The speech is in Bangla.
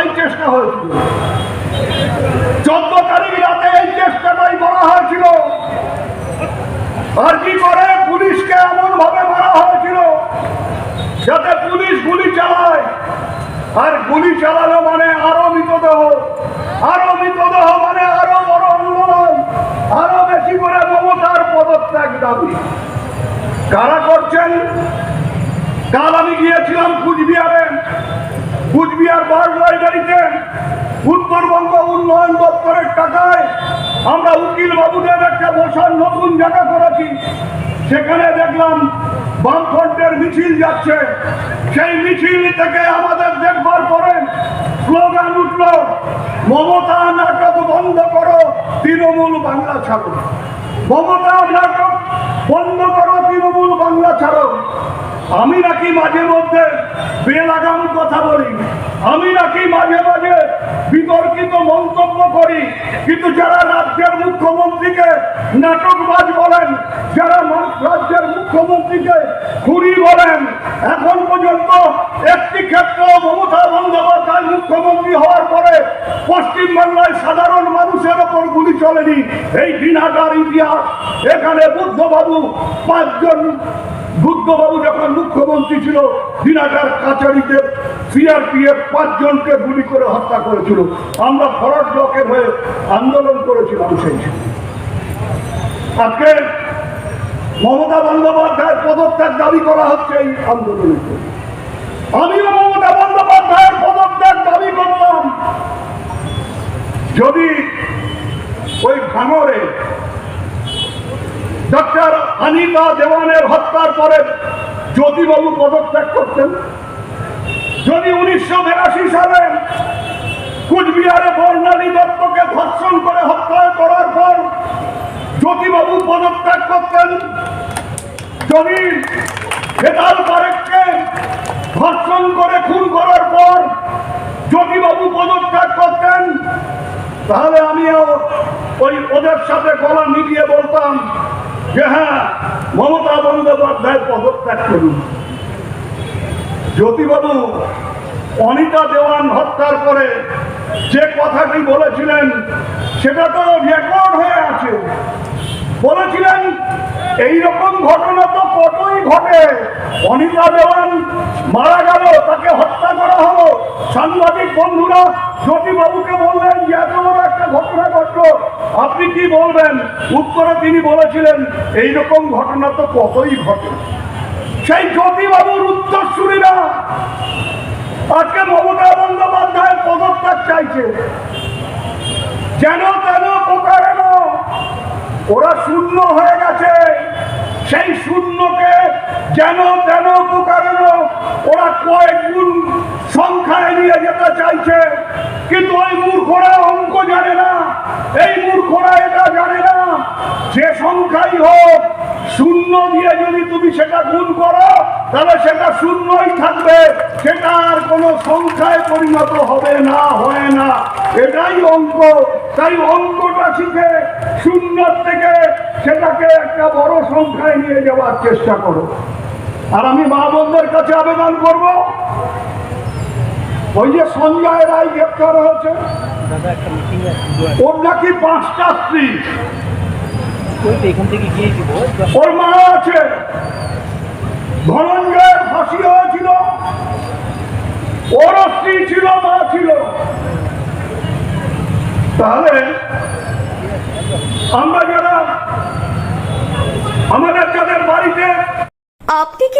তাই চেষ্টা হয়েছিল। চোদ্দ রাতে এই চেষ্টাটাই করা হয়েছিল। আর কি করে পুলিশকে এমন ভাবে মারা হয়েছিল? যাতে পুলিশ গুলি চালায়। আর গুলি চালানো মানে আরও মৃতদেহ। আরও মৃতদেহ মানে আরও বড় আন্দোলন। আরও বেশি করে মমতার পদত্যাগ দাবি। কারা করছেন? কাল আমি গিয়েছিলাম কুচবিহারে কুচবিহার বার লাইব্রেরিতে উত্তরবঙ্গ উন্নয়ন দপ্তরের টাকায় আমরা উকিল বাবুদের একটা বসার নতুন জায়গা করেছি। সেখানে দেখলাম বামফ্রন্টের মিছিল যাচ্ছে। সেই মিছিল থেকে আমাদের দেখবার পরে স্লোগান উঠল, মমতা নাটক বন্ধ করো, তৃণমূল বাংলা ছাড়ো। মমতা নাটক বন্ধ করো তৃণমূল বাংলা ছাড়ো আমি নাকি মাঝে মধ্যে বেলাগাম কথা বলি। আমি নাকি মাঝে মাঝে বিতর্কিত মন্তব্য করি। কিন্তু যারা রাজ্যের মুখ্যমন্ত্রীকে নাটকবাজ বলেন, যারা রাজ্যের মুখ্যমন্ত্রীকে ঘুরি বলেন, এখন পর্যন্ত একটি ক্ষেত্র মমতা বন্দ্যোপাধ্যায় মুখ্যমন্ত্রী হওয়ার পরে পশ্চিমবাংলায় সাধারণ মানুষের ওপর গুলি চলেনি। এই দিনাটার ইতিহাস। এখানে বুদ্ধবাবু পাঁচজন বুদ্ধবাবু যখন মুখ্যমন্ত্রী ছিল দিনাটার কাছারিতে সিআরপিএফ পাঁচজনকে গুলি করে হত্যা করেছিল। আমরা ফরট ব্লকের হয়ে আন্দোলন করেছিলাম সেই আজকে মমতা বন্দ্যোপাধ্যায়ের পদত্যাগ দাবি করা হচ্ছে এই আন্দোলনে। আমিও মমতা বন্দ্যোপাধ্যায়ের পদত্যাগ দাবি করলাম যদি ওই ভাঙরে ডক্টর অনিতা দেওয়ানের হত্যার পরে জ্যোতিবাবু পদত্যাগ করতেন। যদি উনিশশো বিরাশি সালে কুচবিহারে বর্ণালী দত্তকে ধর্ষণ করে হত্যা করার পর জ্যোতিবাবু পদত্যাগ করতেন, যদি হেতাল পারেককে ধর্ষণ করে খুন করার পর জ্যোতিবাবু পদত্যাগ করতেন, তাহলে আমিও ওই ওদের সাথে গলা মিলিয়ে বলতাম যে হ্যাঁ মমতা বন্দ্যোপাধ্যায় পদত্যাগ করুন। জ্যোতিবাবু অনিতা দেওয়ান হত্যার পরে যে কথাটি বলেছিলেন, সেটা তো রেকর্ড হয়ে আছে। বলেছিলেন এই রকম ঘটনা তো কতই ঘটে। অনিতা দেওয়ান মারা গেল, তাকে হত্যা করা হলো। সাংবাদিক বন্ধুরা, জ্যোতিবাবুকে বললেন, যে এত বড় একটা ঘটনা ঘটলো, আপনি কি বলবেন? উত্তরে তিনি বলেছিলেন এই রকম ঘটনা তো কতই ঘটে। সেই জ্যোতিবাবুর উত্তরসূরিরা আজকে মমতা বন্দ্যোপাধ্যায় পদত্যাগ চাইছে। যেন ওরা শূন্য হয়ে গেছে। সেই শূন্যকে যেন তেন প্রকারেণ ওরা কয়েক গুণ সংখ্যায় নিয়ে যেতে চাইছে। কিন্তু ওই মূর্খরা অঙ্ক জানে না। এই মূর্খরা এটা জানে না। যে সংখ্যাই হোক, শূন্য দিয়ে যদি তুমি সেটা গুণ করো, তাহলে সেটা শূন্যই থাকবে। সেটা আর কোনো সংখ্যায় পরিণত হবে না, হয় না। এটাই অঙ্ক। তাই অঙ্কটা শিখে শূন্য থেকে সেটাকে একটা বড় সংখ্যায় নিয়ে যাওয়ার চেষ্টা করো। আর আমি মা বোনদের কাছে আবেদন করব, ওই যে সঞ্জয় রায় গ্রেপ্তার হয়েছে, ওর নাকি পাঁচটা স্ত্রী। ওর মা আছে। ধনঞ্জয়ের ফাঁসি হয়েছিল। ওর স্ত্রী ছিল, মা ছিল। তাহলে আমরা যারা আমাদের যাদের বাড়িতে আপনি কি